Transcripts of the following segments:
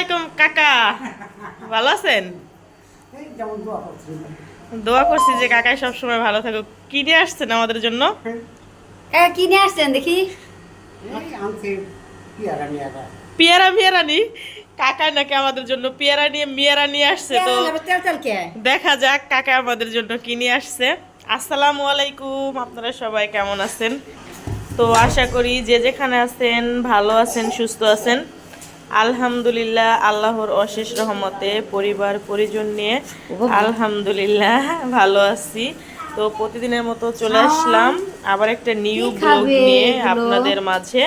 আলাইকুম কাকা। ভালো আছেন? দোয়া করছি। যে কাকাই সবসময় ভালো থাকুক। কি নিয়ে আসছেন আমাদের জন্য? কাকা কি নিয়ে আসছেন দেখি? পিয়ারা মিয়ারা পেয়ারা মিয়ারা নি কাকাই নাকি আমাদের জন্য পেয়ারা নিয়ে মিয়ারা নিয়ে আসছে তো দেখা যাক কাকা আমাদের জন্য কি নিয়ে আসছে। আসসালামু আলাইকুম আপনারা সবাই কেমন আছেন? তো আশা করি যে যেখানে আছেন ভালো আছেন সুস্থ আছেন। আলহামদুলিল্লাহ আল্লাহর অশেষ রহমতে পরিবার পরিজন নিয়ে আলহামদুলিল্লাহ ভালো আছি। তো প্রতিদিনের মতো চলে আসলাম। আবার একটা নিউ ব্লগ নিয়ে আপনাদের মাঝে।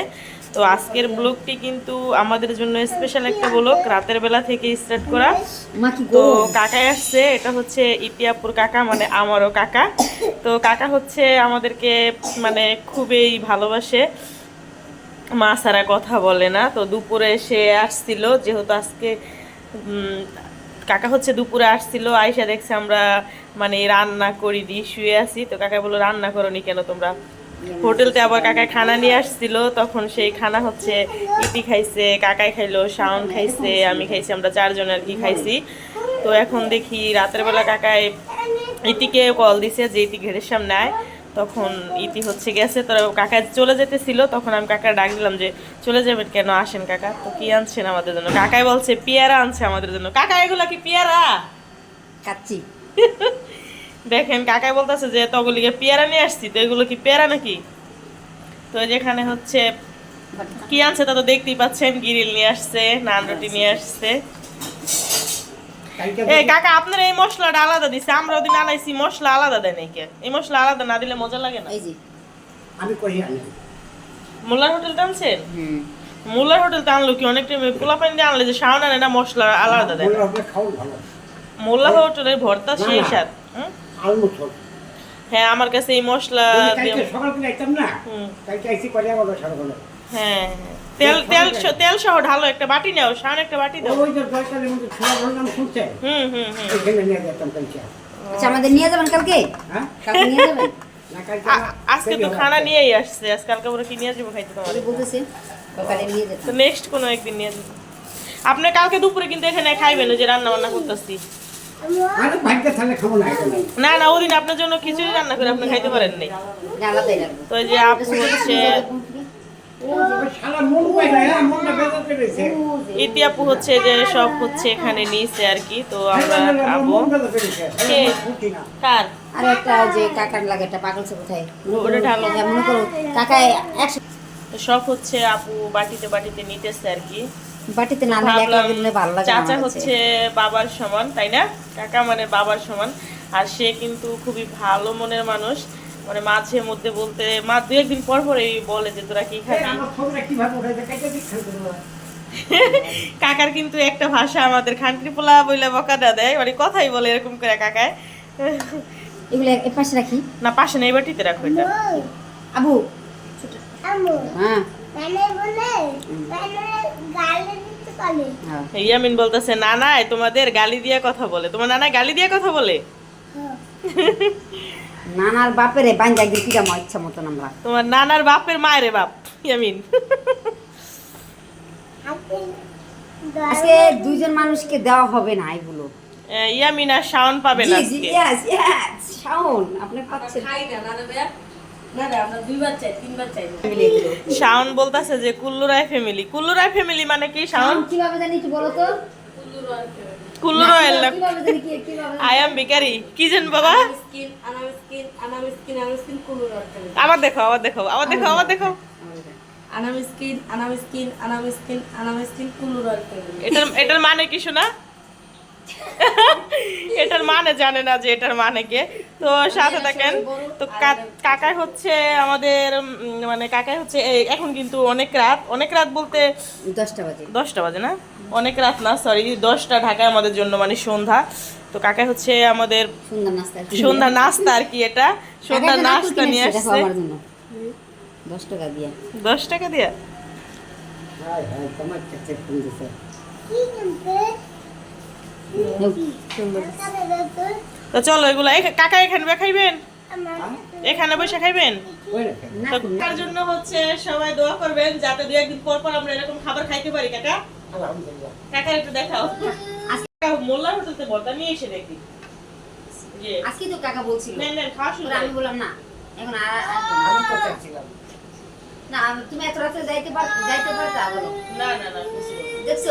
তো আজকের ব্লগটি কিন্তু আমাদের জন্য স্পেশাল একটা ব্লগ রাতের বেলা থেকে স্টার্ট করা। তো গো কাকাই আসছে এটা হচ্ছে ইতিয়াপুর কাকা মানে আমারও কাকা। তো কাকা হচ্ছে আমাদেরকে মানে খুবই ভালোবাসে। মা ছাড়া কথা বলে না। তো দুপুরে সে আসছিল, যেহেতু আজকে কাকা হচ্ছে দুপুরে আসছিল আয়সা দেখছে আমরা মানে রান্না করি দি, শুয়ে আছি। তো কাকা বলল, রান্না করনি কেন তোমরা? হোটেলতে আবার কাকায় খানা নিয়ে আসছিল, তখন সেই খানা হচ্ছে ইটি খাইছে, কাকাই খাইলো, শাওন খাইছে, আমি খাইছি, আমরা চারজন আর কি খাইছি। তো এখন দেখি রাতের বেলা কাকায় ইতিকে কল দিছে যে ইতি ঘেরের সামনে আয়। তখন ইতি হচ্ছে গেছে তো কাকা চলে যেতেছিল তখন আমি কাকা ডাক দিলাম যে চলে যাবেন কেন? আসেন কাকা। তো কি আনছেন আমাদের জন্য? কাকাই বলছে পেয়ারা আনছে আমাদের জন্য। কাকা এগুলা কি পেয়ারা? কাচ্ছি দেখেন কাকাই বলতেছে যে তগুলিকে পেয়ারা নিয়ে আসছি। তো এগুলো কি পেয়ারা নাকি? তো যেখানে হচ্ছে কি আনছে তা তো দেখতেই পাচ্ছেন গিরিল নিয়ে আসছে নান রুটি নিয়ে আসছে। এই কাকা আপনার এই মশলাটা আলাদা দিছে আমরা ওদিন আনাইছি মশলা আলাদা দেয় নাকি এই মশলা আলাদা না দিলে মজা লাগে না। এই যে আমি করি আনি মোল্লার হোটেল টানছেন হুম। মোল্লার হোটেল টানলো কি? অনেক টাইম পোলা পানি দিয়ে আনলে যে শাওন না মশলা আলাদা দেয় মোল্লা হোটেলের ভর্তা সেই। স্বাদ হুম? আলু হ্যাঁ আমার কাছে এই মশলা সকাল করে আইতাম না। হুম। কালকে সকালে হ্যাঁ তেল তেল তেল সহ ঢালো একটা বাটি নাও একটা বাটি দাও। ওই যে দরকারের মধ্যে ছোলা বললাম শুনছে হুম হুম হুম। এখানে নিয়ে যেতাম কালকে। আচ্ছা আমাদের নিয়ে যাবেন কালকে? হ্যাঁ? কালকে নিয়ে যাবেন? না কালকে আ- আজকে তো খানা নিয়েই আসছে আজকে কালকে আমরা কি নিয়ে যাব খাইতে তোমার আমি বলতেছি সকালে নিয়ে যেতে তো নেক্সট কোনো একদিন নিয়ে যাব। আপনি কালকে দুপুরে কিন্তু এখানে খাইবেন ওই যে রান্না বান্না করতেছি না না না ওদিন আপনার জন্য খিচুড়ি রান্না করে আপনি খাইতে পারেন নাই। তো যে আপু হচ্ছে ও শালা পাই না মনটা বেজাতে রয়েছে ইতি আপু হচ্ছে যে সব হচ্ছে এখানে নিয়েছে আর কি তো আমরা খাব। কার? আর একটা যে কাকার লাগে একটা কোথায়? ওটা ঢালো। হ্যাঁ, মনে করো একশো সব হচ্ছে আপু বাটিতে বাটিতে নিতেছে আর কি। বাটিতে না নিলে ভালো লাগে চাচা হচ্ছে বাবার সমান তাই না? কাকা মানে বাবার সমান। আর সে কিন্তু খুবই ভালো মনের মানুষ। মানে মাঝে মধ্যে বলতে মা দু একদিন পর পরে বলে যে তোরা কি এই খাবি? কাকার কিন্তু একটা ভাষা আমাদের খানকি পোলা বইলে বকাটা দেয় মানে কথাই বলে এরকম করে কাকায়। এগুলো এ পাশে রাখি। না পাশে নেই বাটিতে রাখো এটা। আবু। আমু হ্যাঁ। বলে গালে দিতে পারে হ্যাঁ। ইয়ামিন বলতেছে নানাই তোমাদের গালি দিয়ে কথা বলে। তোমার নানা গালি দিয়ে কথা বলে? নানার বাপের বাঞ্জা একদিন পিড়াম ইচ্ছা মতন আমরা। তোমার নানার বাপের মায়ের বাপ ইয়ামিন। আজকে দুইজন মানুষকে দেওয়া হবে না এগুলো। ইয়ামিন আর শাওন পাবে না জি আজকে। ইয়েস ইয়েস শাওন আপনি পাচ্ছেন। Family এগুলো। শাওন বলতেছে যে কুল্লুরায় ফ্যামিলি কুল্লুরায় ফ্যামিলি মানে কি শাওন? কীভাবে জানি বলো তো। কুল্লু রয়েল না? আই এম বিকারি কি জান বাবা? আবার দেখো আবার দেখো আবার দেখো আবার দেখো। আনামিস্কিন আনামিস্কিন আনামিস্কিন আনামিস্কিন কুলুর এটার এটার মানে কি শোনা? এটার মানে জানে না যে এটার মানে কে? তো সাথে থাকেন তো কাকাই হচ্ছে আমাদের মানে কাকাই হচ্ছে এখন কিন্তু অনেক রাত অনেক রাত বলতে দশটা বাজে। দশটা বাজে না? অনেক রাত না সরি দশটা ঢাকায় আমাদের জন্য মানে সন্ধ্যা। তো কাকাই হচ্ছে আমাদের সন্ধ্যা নাস্তা আর কি। এটা। সন্ধ্যা নাস্তা নিয়ে আসছে। দশ টাকা দিয়ে। দশ টাকা দিয়া? তো চলো এগুলো কাকা এখানে বসে খাইবেন? এখানে বসে খাইবেন? তার জন্য হচ্ছে সবাই দোয়া করবেন যাতে দু একদিন পর পর আমরা এরকম খাবার খাইতে পারি কাকা? আলহামদুলিল্লাহ। কাকার একটু দেখাও। কাকা হোটেলতে বর্দা নিয়ে এসে দেখি। আজকে তো কাকা বলছিল। নেন নেন খাওয়া শুরু পরে আমি বললাম না এখন আর আমি তো চাচ্ছিলাম না তুমি এত রাতে যাইতে পার যাইতে পারতা বলো? না না না দেখছ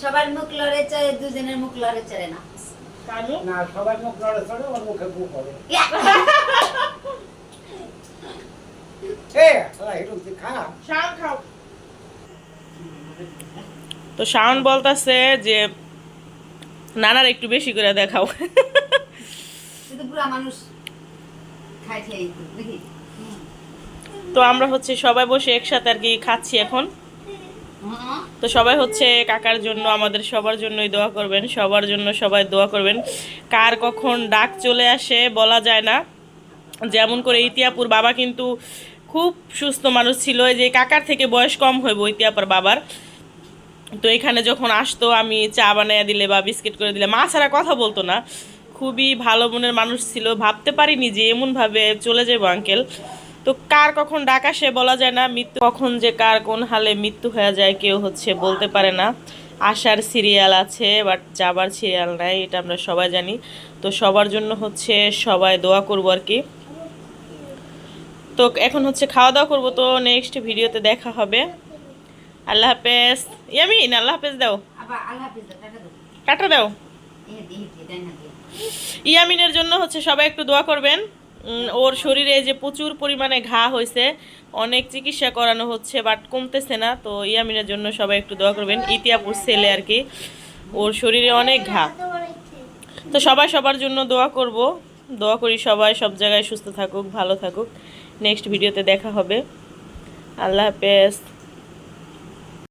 সবার মুখ লড়ে চড়ে দুজনের মুখ লড়ে চড়ে না। না সবাই মুখ লড়ে চড়ে ওর মুখে গু পড়ে! এ শালা এরকম খা। শাওন খাও। তো শাওন বলতাছে যে নানার একটু বেশি করে দেখাও। তো আমরা হচ্ছে সবাই বসে একসাথে আর কি খাচ্ছি এখন। তো সবাই হচ্ছে কাকার জন্য আমাদের সবার জন্যই দোয়া করবেন সবার জন্য সবাই দোয়া করবেন। কার কখন ডাক চলে আসে বলা যায় না। যেমন করে ইতিয়াপুর বাবা কিন্তু খুব সুস্থ মানুষ ছিল যে কাকার থেকে বয়স কম হইব ইতিয়াপুর বাবার। তো এখানে যখন আসতো, আমি চা বানাইয়া দিলে বা বিস্কিট করে দিলে, মা ছাড়া কথা বলতো না। খুবই ভালো মনের মানুষ ছিল, ভাবতে পারিনি যে এমনভাবে চলে যাব আঙ্কেল। তো কার কখন ডাক আসে বলা যায় না, মৃত্যু কখন যে কার কোন হালে মৃত্যু হয়ে যায় কেউ হচ্ছে বলতে পারে না। আসার সিরিয়াল আছে, বাট যাবার সিরিয়াল নাই, এটা আমরা সবাই জানি। তো সবার জন্য হচ্ছে সবাই দোয়া করব আর কি। তো এখন হচ্ছে খাওয়া দাওয়া করব, তো নেক্সট ভিডিওতে দেখা হবে। আল্লাহ হাফেজ। ইয়ামিন আল্লাহ হাফেজ দাও। হাফিজ দাও, টাটা ইয়ামিনের জন্য হচ্ছে সবাই একটু দোয়া করবেন। ওর শরীরে যে প্রচুর পরিমাণে ঘা হয়েছে অনেক চিকিৎসা করানো হচ্ছে বাট কমতেছে না তো ইয়ামিনের জন্য সবাই একটু দোয়া করবেন। ইতিয়াপুর ছেলে আর কি ওর শরীরে অনেক ঘা। তো সবাই সবার জন্য দোয়া করব। দোয়া করি সবাই সব জায়গায় সুস্থ থাকুক ভালো থাকুক। নেক্সট ভিডিওতে দেখা হবে। আল্লাহ হাফেজ।